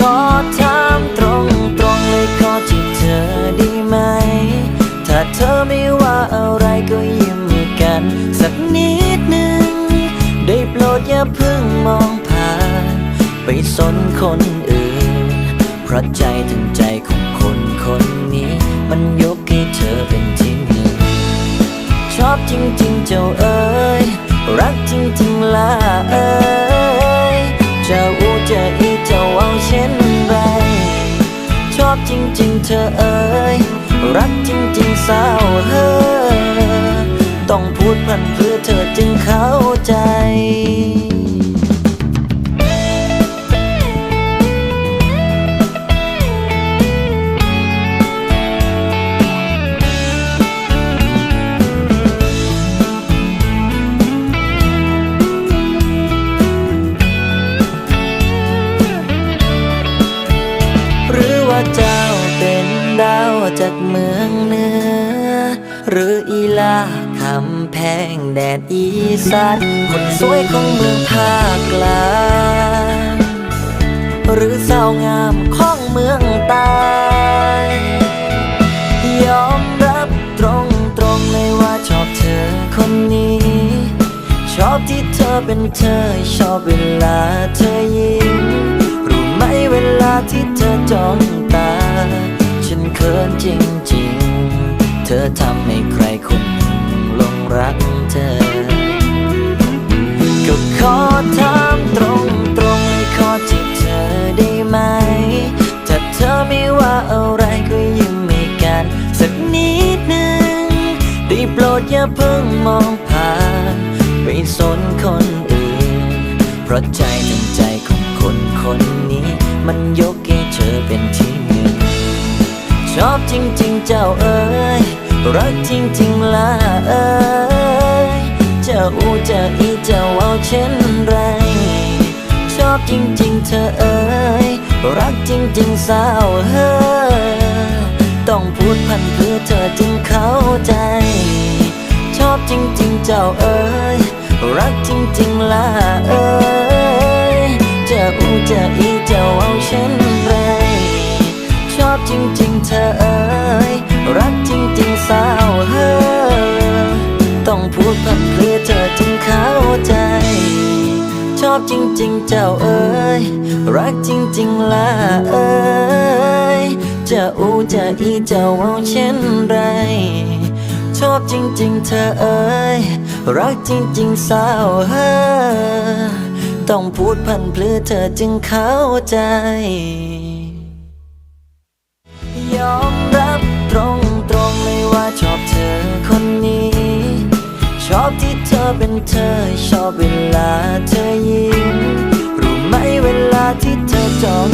ขอถามตรงตรงๆเลยขอที่เธอได้ไหม ถ้าเธอไม่ว่าอะไรก็ยิ้มกัน สักนิดหนึ่ง ได้โปรดอย่าเพิ่งมองผ่าน ไปสนคนอื่น เพราะใจถึงใจของคนคนนี้ มันยกให้เธอเป็นที่หนึ่งชอบจริงๆเจ้าเอ๋ยรักจริงๆล่ะเอ๋ย จริง ๆ เธอเอ๋ยรักจริง ๆ สาวเฮ้อต้องพูดพันเพื่อเธอจึงเข้าใจ จากเมืองเหนือ หรืออีลาคำแพงแดดอีสานคนสวยของเมืองภาคกลางหรือสาวงามของเมืองใต้ยอมรับตรงตรงๆเลยว่าชอบเธอคนนี้ ชอบที่เธอเป็นเธอชอบเวลาเธอยิ้มรู้ไหมเวลาที่เธอจ้องตา ขินจริงๆ เธอทำให้ใครคนหนึ่งลงรักเธอ ก็ขอถามตรงตรงๆขอที่เธอได้ไหม ถ้าเธอไม่ว่าอะไรก็ยิ้มให้กัน สักนิดหนึ่งได้โปรดอย่าเพิ่งมองผ่านไปสนคนอื่น เพราะใจหนึ่งใจของคนคนนี้ มันยกให้เธอเป็นที่ อบจริง ๆ เจ้าเอ๋ยรักจริง ๆล่ะเอ๋ยเจ้าอูเจ้าอีเจ้าเอาเช่นไร ชอบจริง ๆ เธอเอ๋ยรักจริง ๆ สาวเฮ้อต้องพูดพันเพื่อเธอจึงเข้าใจ ชอบจริง ๆ เจ้าเอ๋ยรักจริง ๆล่ะ พูดพันเพื่อเธอจึงเข้าใจ ชอบจริง ๆ เจ้าเอ๋ยรักจริง ๆล่ะเอ๋ยจะอูจะอีเจ้าเอาเช่นไร ชอบจริง ๆ เธอเอ๋ยรักจริง ๆ สาวเฮ้อต้องพูดพันเพื่อเธอจึงเข้าใจ ยอม เธอชอบเวลาเธอยิ้มรู้ไหมเวลาที่เธอจ้อง